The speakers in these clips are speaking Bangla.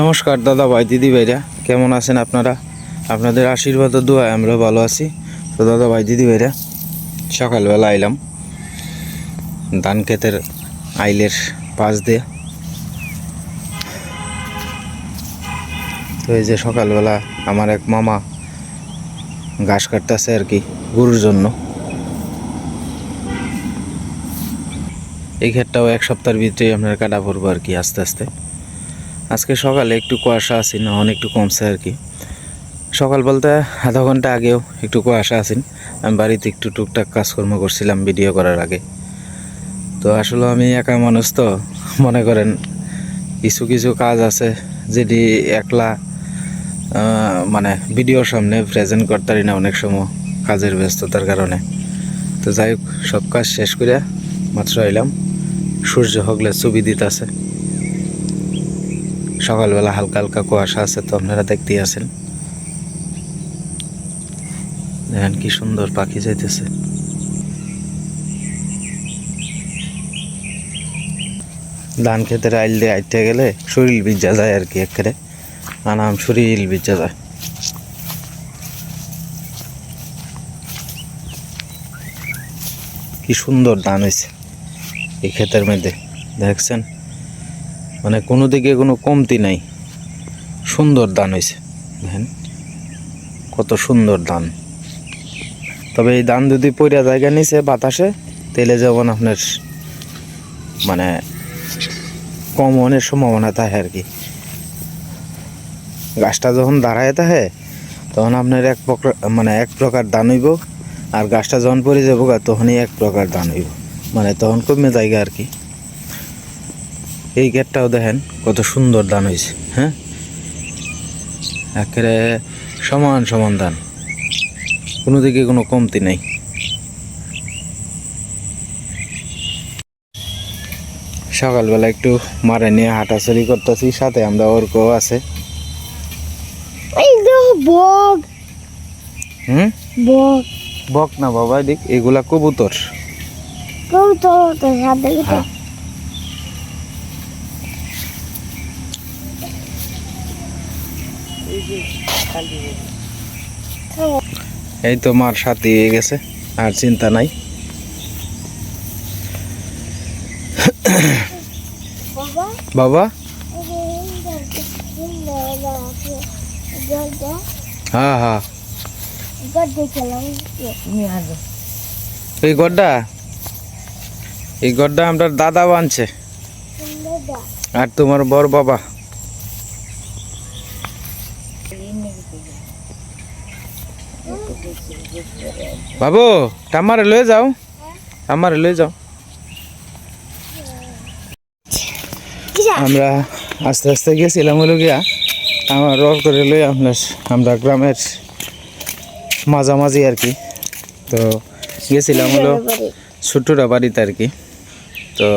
নমস্কার দাদা ভাই, দিদি ভাইরা, কেমন আছেন আপনারা? আপনাদের আশীর্বাদ ও দোয়ায় আমরা ভালো আছি। তো দাদা ভাই, দিদি ভাইরা, সকালবেলা আইলাম। ধান ক্ষেতের আইলের পাশ দিয়ে। তো এই যে সকালবেলা আমার এক মামা ঘাস কাটতেছে আর কি, গরুর জন্য। এই ক্ষেতটাও এক সপ্তাহের ভিতরেই আপনার কাটা পড়ব আর কি আস্তে আস্তে। আজকে সকালে একটু কুয়াশা আছে, না, অনেক একটু কমছে আর কি। সকাল বলতে আধা ঘণ্টা আগেও একটু কুয়াশা আছেন আমি বাড়িতে একটু টুকটাক কাজকর্ম করছিলাম ভিডিও করার আগে। তো আসলে আমি একা মানুষ তো, মনে করেন কিছু কিছু কাজ আছে যেটি একলা মানে ভিডিওর সামনে প্রেজেন্ট করতে পারি না অনেক সময় কাজের ব্যস্ততার কারণে। তো যাই হোক, সব কাজ শেষ করে মাত্র এলাম সূর্য হগলে ছবি দিতেছে। সকালবেলা হালকা হালকা কুয়াশা আছে তো আপনারা দেখতেই আছেন। দেখেন কি সুন্দর পাখি যাইতেছে। ধান খেতের আইল দিয়ে আইতে গেলে শরীর ভিজা যায় আর কি একেবারে। আনাম শরীর ভিজা যায়। কি সুন্দর ধান হয়েছে এই ক্ষেতের মধ্যে, দেখছেন? মানে কোনো দিকে কোনো কমতি নাই। সুন্দর দান হয়েছে দেখেন, কত সুন্দর ধান তবে এই দান যদি পইরা জায়গা নিছে বাতাসে তেলে যেমন আপনার মানে কম অনেক সম্ভাবনা থাকে আর কি। গাছটা যখন দাঁড়ায় থাকে, তখন আপনার এক প্রকার মানে এক প্রকার দান হইব, আর গাছটা যখন পড়ে যাব তখনই এক প্রকার দান হইব। মানে তখন কমে জায়গা আর কি। এই গেটটাও দেখেন কত সুন্দর দান হয়েছে হ্যাঁ? একেবারে সমান সমান দান। কোনো দিকে কোনো কমতি নাই। সকালবেলা একটু মারে নিয়ে হাঁটাচড়ি করতেছি সাথে আমরা ওর ওরকও আছে। বক। হুম? বক। বক না বাবা এদিক এগুলা কবুতর। কবুতর সাথে হ্যাঁ এই তো মার সাথে গেছে, আর চিন্তা নাই। বাবা? হ্যাঁ হ্যাঁ। এই গড্ডা? এই গড্ডা আমরা দাদা বানছে। আর তোমার বর বাবা? বাবু টামারে লয়ে যাও। টামারে লয়ে যাও। আমরা আস্তে আস্তে গেছিলাম হলো গিয়া। আমার রর করে লই আপনার আমরা গ্রামের মাঝামাঝি আর কি। তো গেছিলাম হলো ছোট্টরা বাড়িতে আর কি। তো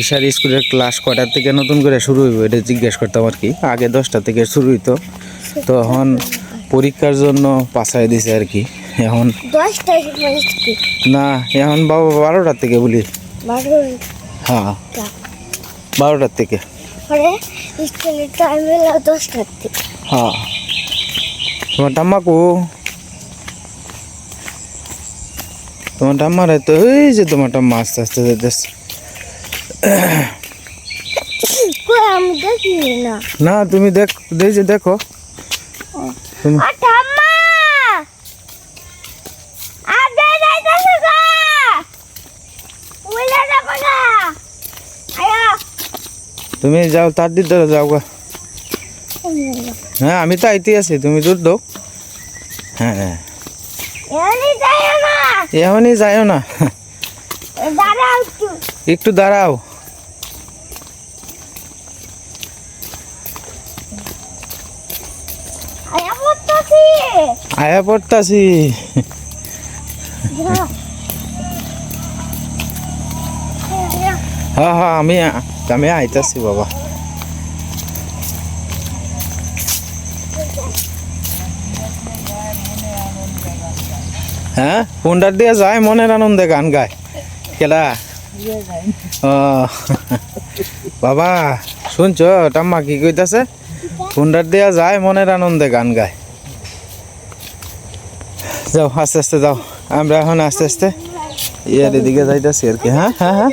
ইশার স্কুলের ক্লাস কটার থেকে নতুন করে শুরু হইব এটা জিজ্ঞেস করতাম আর কি। আগে দশটা থেকে শুরু হইতো। তো এখন পরীক্ষার জন্য পাছাই দিছে আর কি। এখন না এখন বাবা বারোটার থেকে বলি। হ্যাঁ বারোটার থেকে। দশটার থেকে। হ্যাঁ। তোমার টাম্মাকু তোমার টাম্মার তো এই যে তোমার টাম্মা আস্তে আস্তে যেতেছে। না। তুমি দেখ দেখো। তুমি আর ঠাম্মা আর দে দে দে গা উইলা যাব গা আয়া তুমি যাও তার দিতে যাও গা। হ্যাঁ আমি তো আইতে আছি তুমি দূর দাও হ্যাঁ হ্যাঁ। এমনই যাইও না। একটু। দাঁড়াও। আয়া বলতেছি আয়া পড়তাছি। হ্যাঁ হ্যাঁ আমি আমি আইতাছি, বাবা। হ্যাঁ কোনটার দিয়ে যায়, মনের আনন্দে গান গায়। কেলা বাবা, শুনছো টাম্মা কি কইতাছে? ফোনটার দেয়া যায়, মনের আনন্দে গান গায়। যাও, আস্তে আস্তে যাও। আমরা এখন আস্তে আস্তে ইয়ার এদিকে যাইতাছি আর কি হ্যাঁ হ্যাঁ হ্যাঁ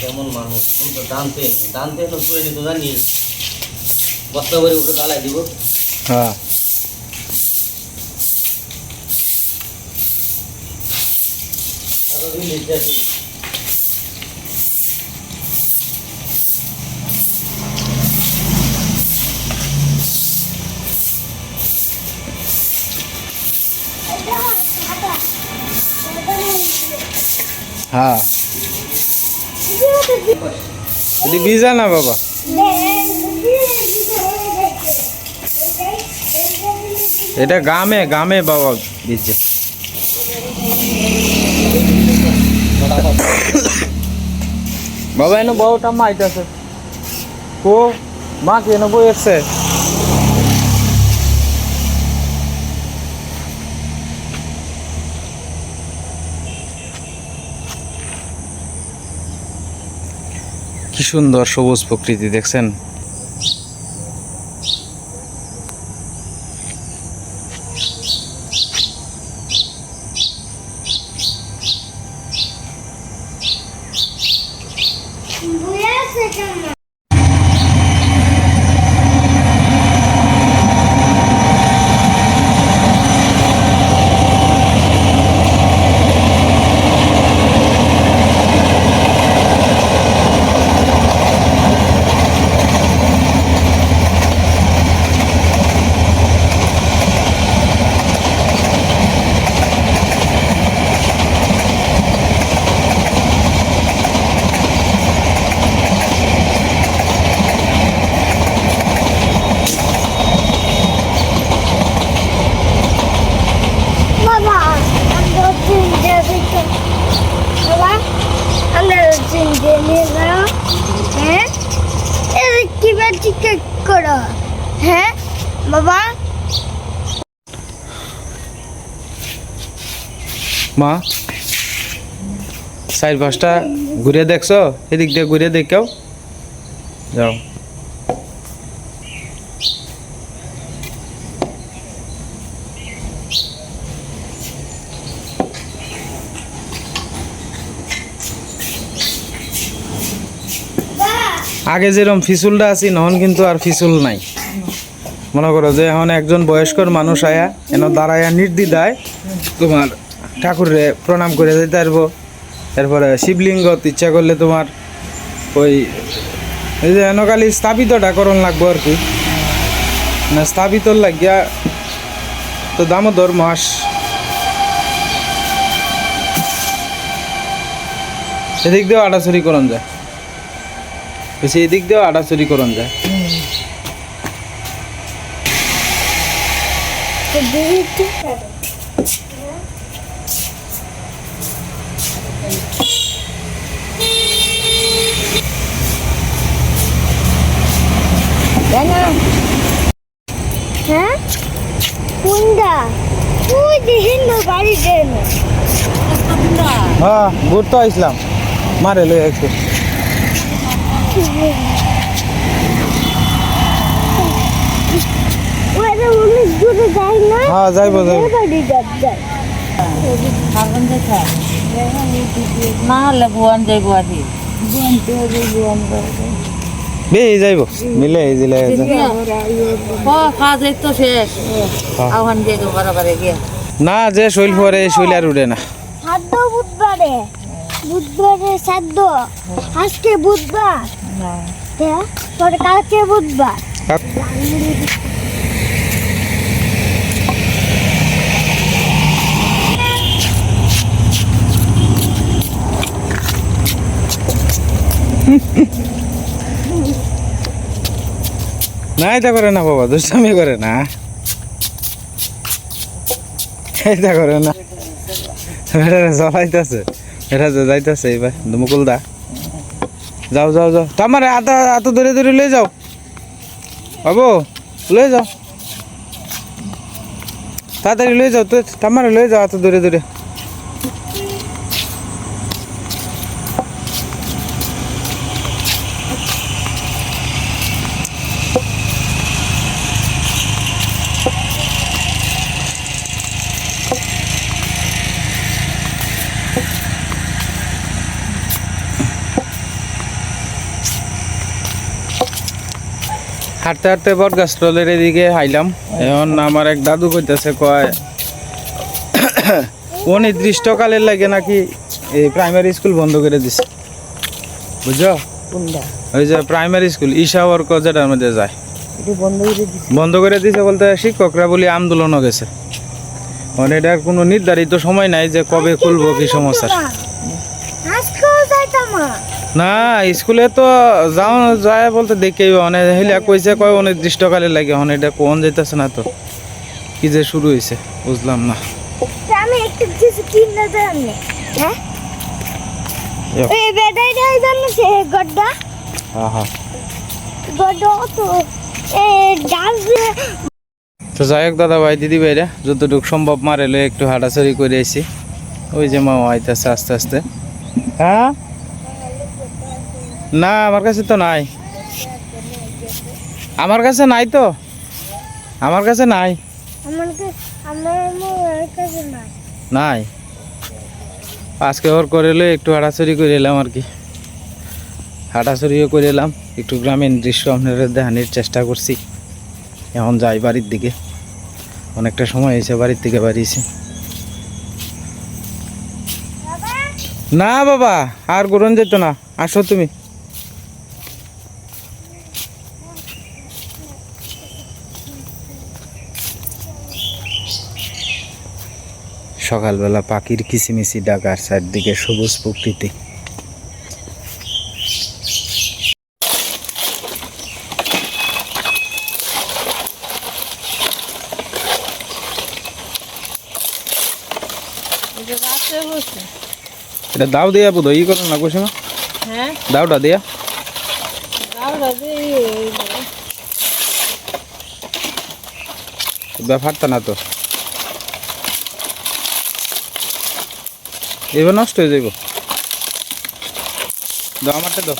কেমন মানুষ? তুমি তো দানতে দানতে তো শুয়ে নিত জানি বস্তা করে উঠে দালাই দিব। হ্যাঁ। হ্যাঁ। এটি ভিজা না বাবা? এটা গামে গামে বাবা ভিজে। বাবা এনে বউটা মা আইতাছে কো? মা কেন বই এসছে কি সুন্দর সবুজ প্রকৃতি দেখছেন বাবা আমরা চিনতে দিতে বাবা আমরা চিনতে নিয়ে যাও হ্যাঁ এটা কীভাবে টিকেট করো হ্যাঁ বাবা মা চার পাঁচটা ঘুরে দেখছ? এদিক দিয়ে ঘুরে দেখেও। যাও। আগে যেরকম ফিসুলটা আছি, নহন কিন্তু আর ফিসুল নাই। মনে করো যে এখন একজন বয়স্কর মানুষ আয়া, এন দাঁড়ায়া নির্দিদায় তোমার ঠাকুরে প্রণাম করে দিতে পারব। এরপরে শিবলিঙ্গত ইচ্ছা করলে তোমার ওই, এই যে এনকালি স্থাপিতটা করণ লাগবো আর কি। না স্থাপিত লাগিয়া তো দামোদর মাস এদিক দিয়েও আটাচুরি করণ যায়। বেশি এদিক দিয়েও আটাচুরি করণ যায়। তো দিদি হ্যাঁ কোনটা তুই দেখেন না বাড়ি দেন হ্যাঁ ঘুরতে আসলাম। মারে লই একটু ওরা অনেক দূরে যায় না? হ্যাঁ যাইবো যাইবো। না হলে বেই মিলে কাজ তো শেষ। আহ্বান দিয়ে বরাবরে গিয়ে না যে শৈল পরে শৈল আর উঠে না। সাধ্য বুধবারে। বুধবারে সাধ্য। আজকে বুধবার। পরে কালকে বুধবার। না এটা করে না বাবা দুষ্টামি করে না। এটা করে না। এটা জ্বলাইতেছে। এটা যাইতেছে এবার মুকুল দা। যাও যাও যাও। তোমার এত এত ধরে ধরে লয়ে যাও। বাবু, লয়ে যাও। তাড়াতাড়ি লয়ে যাও, তো তোমার লয়ে যাও এত ধরে দূরে। হাঁটতে হাঁটতে বট গাছ টলের এদিকে আইলাম এখন আমার এক দাদু কইতেছে কয় অনির্দিষ্টকালের লাগে নাকি এই প্রাইমারি স্কুল বন্ধ করে দিছে। বুঝছ? ওই যে প্রাইমারি স্কুল ঈশা যেটার মধ্যে যায়। বন্ধ করে দিছি? বলতে শিক্ষকরা বলি আন্দোলনও গেছে। মানে এটার কোনো নির্ধারিত সময় নাই যে কবে খুলবো কি সমস্যা না স্কুলে তো যাও যায় বলতে দেখে অনেক হিলা কইছে কয় অনির্দিষ্টকালে লাগে। এখন এটা কোন যাইতেছে না তো। কি যে শুরু হয়েছে বুঝলাম না। আমি একটু কিছু কিনে দেন হ্যাঁ। এই বেটাই দেয় সে গড্ডা? হ্যাঁ হ্যাঁ। গড্ডা তো এ ডান্স তো যাই হোক দাদা ভাই দিদি ভাইরা যতটুকু সম্ভব মারেলে একটু হাঁটাচড়ি করে আইছি। ওই যে মামা আইতেছে আস্তে আস্তে। হ্যাঁ? না আমার কাছে তো নাই। আমার কাছে নাই তো। আমার কাছে নাই। নাই। আজকে ওর করে এলে একটু হাঁটাচড়ি করে এলাম আর কি। হাঁটাচড়িও করে এলাম। একটু গ্রামীণ দৃশ্য আপনাদের দেখানোর চেষ্টা করছি। এখন যাই বাড়ির দিকে। অনেকটা সময় হয়েছে বাড়ির থেকে বাড়িয়েছি না বাবা আর গরম যেত না। আসো তুমি। সকালবেলা পাখির কিচিমিচি ডাকার চারদিকে সবুজ প্রকৃতি। এটা দাও দিয়া বোধ ই করো না কুসিমা হ্যাঁ? দাওটা দিয়া। ব্যাপারটা না তো। এবার নষ্ট হয়ে যাইব। দাও আমারটা দাও।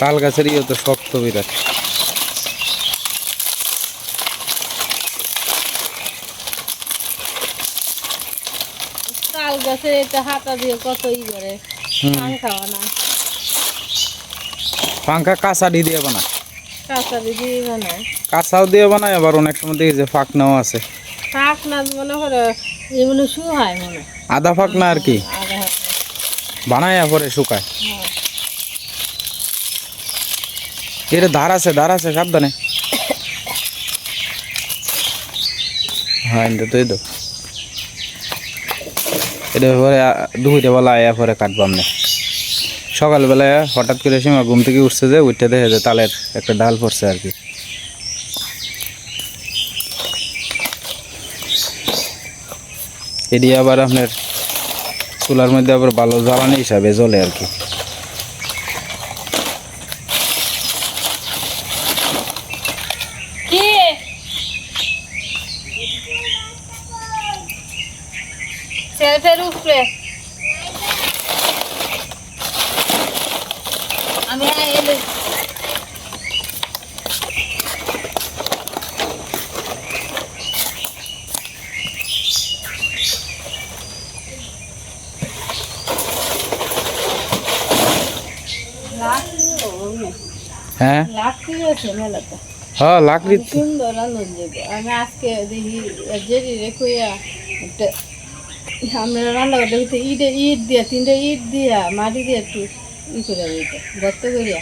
তাল গাছের ইয়ে তো শক্ত বিরাট। তাল গাছে এটা হাতা দিয়ে কত ই করে পাঙ্খা কাঁচা দিয়ে বানায় কাঁচা দিয়ে বানায় কাঁচাও দিয়ে বানায় আবার অনেক সময় দেখি যে ফাঁকনাও আছে। শাক না মনে করে এই মনে শু হয় মনে। আদা ফাঁকনা আর কি। বানায় পরে শুকায়। হ্যাঁ। এর ধার আছে ধার আছে সাবধানে। হ্যাঁ এটা তো এই তো এটা পরে দুপুরে বেলা আয়া পরে কাটবাম না সকালবেলায় হঠাৎ করে সীমা ঘুম থেকে উঠছে যে উঠতে দেখে যে তালের একটা ডাল পড়ছে আর কি। এটি আবার আপনার চুলার মধ্যে আবার ভালো জ্বালানি হিসাবে জ্বলে আর কি। হ্যাঁ? হ্যাঁ লাকড়ি সুন্দর আমি আজকে দেখি জেরি রেখইয়া একটা আমরা রান্না করতে হইতে ইটে ইট দিয়া তিনটে ইট দিয়া মাটি দিয়ে একটু ই করে দিতে গর্ত করিয়া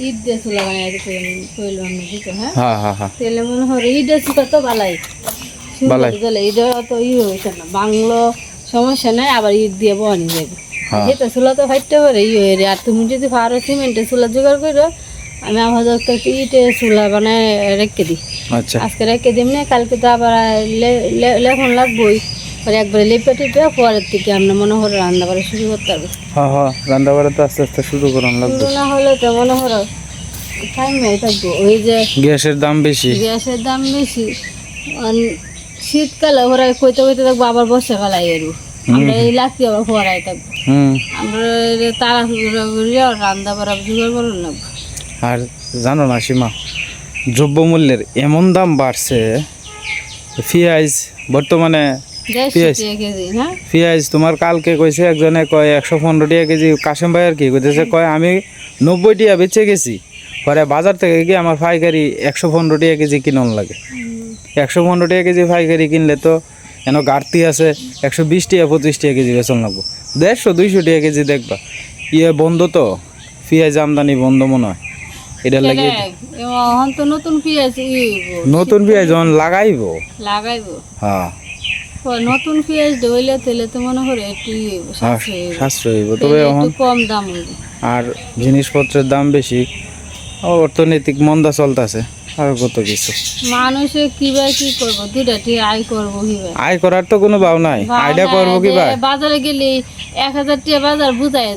ঈদ দিয়ে চুলা বানাই কইল আমি দিত হ্যাঁ? হ্যাঁ হ্যাঁ হ্যাঁ। তাহলে মনে হয় চুলা তো বালাই। বালাই। ঈদে তো ই হয়েছে না বাংলো সমস্যা নাই আবার ঈদ দিয়ে বনি যাবে হ্যাঁ। যেটা চুলা তো ফাইটতে পারে ই হয়ে আর তুমি যদি পারো সিমেন্টের চুলা জোগাড় করো আমি আমার একটা ইটের চুলা বানায় রেখে দিই। আচ্ছা। আজকে রেখে দিম না কালকে তো আবার লে- লে- লেখন লাগবোই। পরে একবারে লেপে টেপে পরের থেকে আমরা মনে হয় রান্না বাড়া শুরু করতে পারব। হ্যাঁ হ্যাঁ রান্না বাড়া তো আস্তে আস্তে শুরু করান লাগবে। না হলে তো মনে হয় টাইমে থাকব। ওই যে গ্যাসের দাম বেশি। গ্যাসের দাম বেশি। শীতকালে ওরা কইতে কইতে থাকব আবার বর্ষাকালে এরু আমরা এই লাকি আবার ফোয়ারাই থাকব। আমরা তারা করিয়া রান্না বাড়া জোগাড় করুন লাগবো আর জানো না সীমা দ্রব্যমূল্যের এমন দাম বাড়ছে পেঁয়াজ বর্তমানে পেঁয়াজ তোমার কালকে কইছে একজনে কয় একশো পনেরো টাকা কেজি কাশেম ভাই আর কি কইতেছে কয় আমি নব্বই টাকা বেচে গেছি পরে বাজার থেকে গিয়ে আমার পাইকারি একশো পনেরো টাকা কেজি কিনন লাগে। একশো পনেরো টাকা কেজি পাইকারি কিনলে তো এন ঘাটতি আছে? একশো বিশ টাকা পঁচিশ টাকা কেজি বেচন লাগবো। দেড়শো দুইশো টাকা কেজি দেখবা। ইয়ে বন্ধ তো পেঁয়াজ আমদানি বন্ধ মনে হয়। এটার লাগে নতুন পেঁয়াজ নতুন পেঁয়াজ যখন লাগাইবো। লাগাইবো। হ্যাঁ। নতুন পেঁয়াজ দইলে তেলে তো মনে করে একটু হ্যাঁ সাশ্রয়। হইব। তবে এখন কম দাম আর জিনিসপত্রের দাম বেশি। অর্থনৈতিক মন্দা চলতেছে। আর কত কিছু? মানুষে কিবা কি করব? টি আয় করব কিবা? আয় করার তো কোনো ভাব নাই। আইডিয়া করব কি ভাই বাজারে গেলে এক হাজার টিয়া বাজার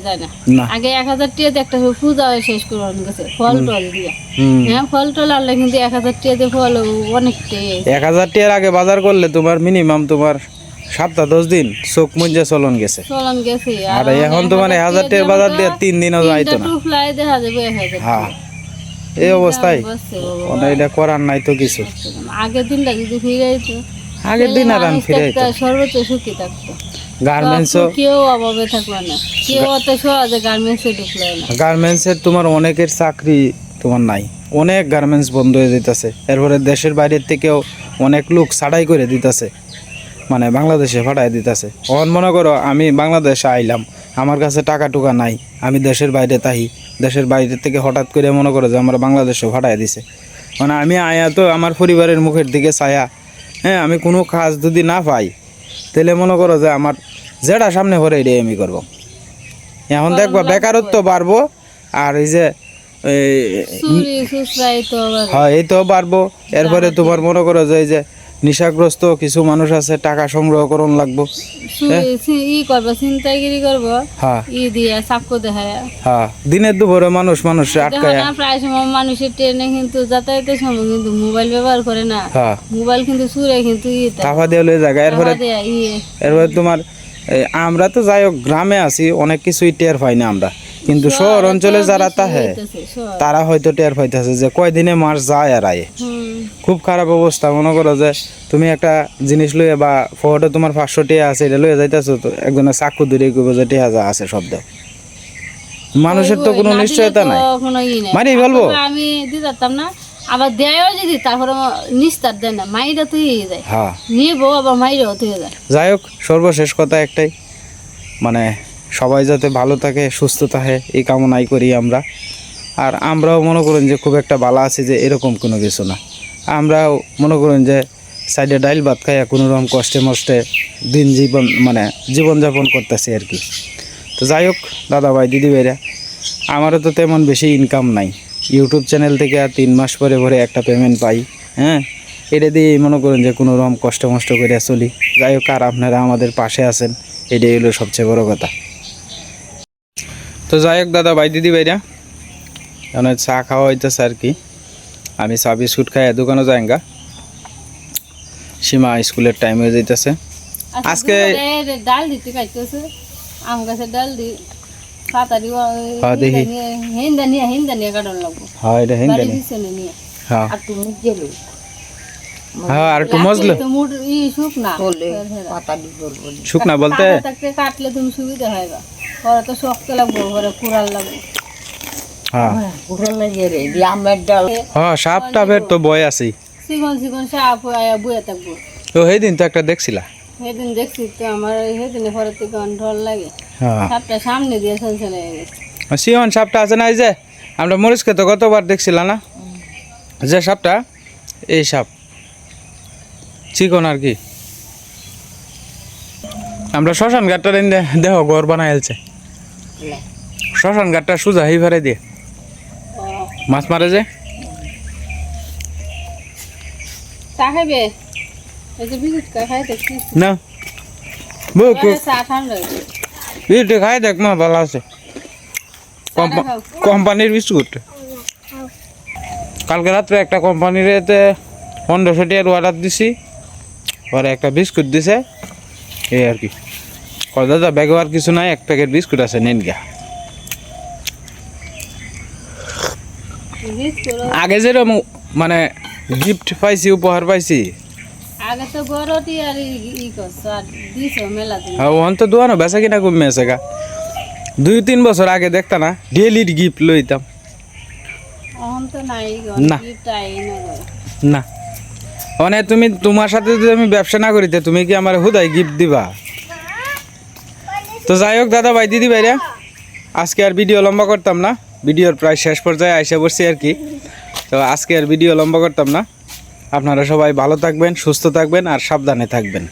যায় না। আগে এক হাজার টিয়াতে একটা পূজা হয়ে শেষ গেছে ফল টল দিয়া। হ্যাঁ ফল টল আনলে কিন্তু এক হাজার টিয়াতে ফল অনেকটাই এক হাজার টিয়ার আগে বাজার করলে তোমার মিনিমাম তোমার সপ্তাহ দশ দিন চোখ মুঞ্জা চলন গেছে। চলন গেছে আর এখন তো মানে হাজার টিয়ার বাজার দিয়ে তিন দিনও যাইতো না। হ্যাঁ। এই অবস্থায়। মানে এটা করার নাই তো কিছু। আগের দিনটা যদি ফিরে যেত আগের দিন আর আমি ফিরে সর্বোচ্চ সুখী থাকতো। গার্মেন্টসও কেউ অভাবে থাকল না। কেউ অত সহজে গার্মেন্টসে ঢুকলো না। গার্মেন্টসের তোমার অনেকের চাকরি তোমার নাই। অনেক গার্মেন্টস বন্ধ হয়ে দিতেছে এরপরে দেশের বাইরের থেকেও অনেক লোক ছাড়াই করে দিতেছে। মানে বাংলাদেশে পাঠাই দিতেছে। অন মনে করো আমি বাংলাদেশে আইলাম। আমার কাছে টাকা টুকা নাই। আমি দেশের বাইরে তাহি। দেশের বাইরে থেকে হঠাৎ করে মনে করো যে আমরা বাংলাদেশে পাঠাই দিছে। মানে আমি আয়া তো আমার পরিবারের মুখের দিকে ছায়া। হ্যাঁ আমি কোনো কাজ যদি না পাই তাহলে মনে করো যে আমার যেটা সামনে পরে এটাই আমি করব। এখন দেখবা বেকারত্ব বাড়বো আর এই যে হ্যাঁ এই তো বাড়বো। এরপরে তোমার মনে করো যে এই যে নেশাগ্রস্ত কিছু মানুষ আছে টাকা সংগ্রহ করুন লাগবো। ই করব চিন্তাগিরি করব। হ্যাঁ। ই দিয়ে চাকু দেখায়। হ্যাঁ দিনের দুপুরে মানুষ মানুষ আটকায়। না প্রায় সময় মানুষের ট্রেনে কিন্তু যাতায়াতের সময় কিন্তু মোবাইল ব্যবহার করে না। হ্যাঁ। মোবাইল কিন্তু চুরে কিন্তু ই টাকা দিয়ে লয়ে জায়গা এরপরে এরপরে তোমার আমরা তো যাই হোক গ্রামে আছি অনেক কিছুই টের পাই না আমরা। কিন্তু শহর অঞ্চলে যারা তাহে তারা হয়তো টের পাইতেছে যে কয়দিনে মাস যায় আর আয়ে। খুব খারাপ অবস্থা মনে করো যে তুমি একটা জিনিস লইয়া বা ফটো তোমার পাঁচশো টিয়া আছে এটা লইয়া যাইতেছো তো একজনের চাকু দূরে কইব যে টিয়া যা আছে শব্দ মানুষের তো কোনো নিশ্চয়তা নাই। মারি ফেলব? আমি দিতে পারতাম না আবার দেয়ও যদি তারপরে নিস্তার দেয় না মাইরা তুই যায় হ্যাঁ। নিবো আবার মাইরাও তুই যায় যাই হোক সর্বশেষ কথা একটাই মানে সবাই যাতে ভালো থাকে, সুস্থ থাকে, এই কামনাই করি আমরা। আর আমরাও মনে করেন যে খুব একটা বালা আছি যে এরকম কোনো কিছু না। আমরাও মনে করেন যে সাইডে ডাইল ভাত খাইয়া কোনো রকম কষ্টে মষ্টে দিন জীবন মানে জীবনযাপন করতেছি আর কি। তো যাই হোক, দাদা ভাই, দিদি ভাইরা, আমারও তো তেমন বেশি ইনকাম নাই। ইউটিউব চ্যানেল থেকে আর তিন মাস পরে পরে একটা পেমেন্ট পাই হ্যাঁ? এটা দিয়ে মনে করেন যে কোনো রকম কষ্ট মষ্ট করে চলি। যাই হোক, আর আপনারা আমাদের পাশে আছেন, এটাই হলো সবচেয়ে বড় কথা। তো যাই হোক দাদা ভাই দিদি ভাইরা এখন চা খাওয়া হইতেছে আর কি। আমি চা বিস্কুট খাই দোকানে যাইঙ্গা। সীমা স্কুলের টাইম হয়ে যাইতেছে। আচ্ছা, আজকে- ডাল দিতে খাইতেছে আম গাছের ডাল দি তাড়াতাড়ি হ্যাঁ, দেখি। হিন্দা নিয়ে হিন্দা লাগবো। হ্যাঁ এটা হিন্দে বাড়ির পিছনে নিয়ে। হ্যাঁ। আর তুমি গেলো। হ্যাঁ আর একটু মজলো। শুকনা। বলতে? কাটলে তুমি সুবিধা হয় বা ওরা তো শক্ত লাগবো ওরা কুড়াল লাগবে। হ্যাঁ। হ্যাঁ সাপ টাপের তো বয় আছি চিকন চিকন সাপ বয়ে থাকব। তো সেই তো একটা দেখছিলা? সেদিন দেখছি তো আমার সেদিনে পরের থেকে ডর লাগে। হ্যাঁ। সাপটা সামনে দিয়ে গেছে। সাপটা আছে না এই যে আমরা মরিচকে তো গতবার দেখছিলাম না? যে সাপটা এই সাপ। চিকন আর কি। আমরা শ্মশান ঘাটটা দেহ ঘর বানাই শ্মশান ঘাটটা সোজা হই ফেরে দিয়ে। মাছ মারে যে। না। খাই দেখ মা ভালো আছে। কোম্পা- কোম্পানির বিস্কুট। কালকে রাত্রে একটা কোম্পানির এতে পনেরোশো টিয়ার অর্ডার দিছি। পরে একটা বিস্কুট দিছে এই আর কি কয় দাদা ব্যাগে আর কিছু নাই এক প্যাকেট বিস্কুট আছে নেন গা বিস্কুট আগে যেরকম মানে গিফট পাইছি উপহার পাইছি আগে তো গরতি আর ই- ই করছ আর দিছ মেলা দিন আর ওখান তো দোয়ানো বেচা কিনা কমে আছে গা দুই তিন বছর আগে দেখতা না ডেলি গিফট লইতাম এখন তো নাই না। গিফট আই না না মানে তুমি তোমার সাথে যদি আমি ব্যবসা না করিতে তুমি কি আমার হুদাই গিফট দিবা? তো যাই হোক, দাদা ভাই, দিদি ভাইরা, আজকে আর ভিডিও লম্বা করতাম না। ভিডিওর প্রায় শেষ পর্যায়ে আইসা পড়ছি আর কি। তো আজকে আর ভিডিও লম্বা করতাম না। আপনারা সবাই ভালো থাকবেন, সুস্থ থাকবেন আর সাবধানে থাকবেন।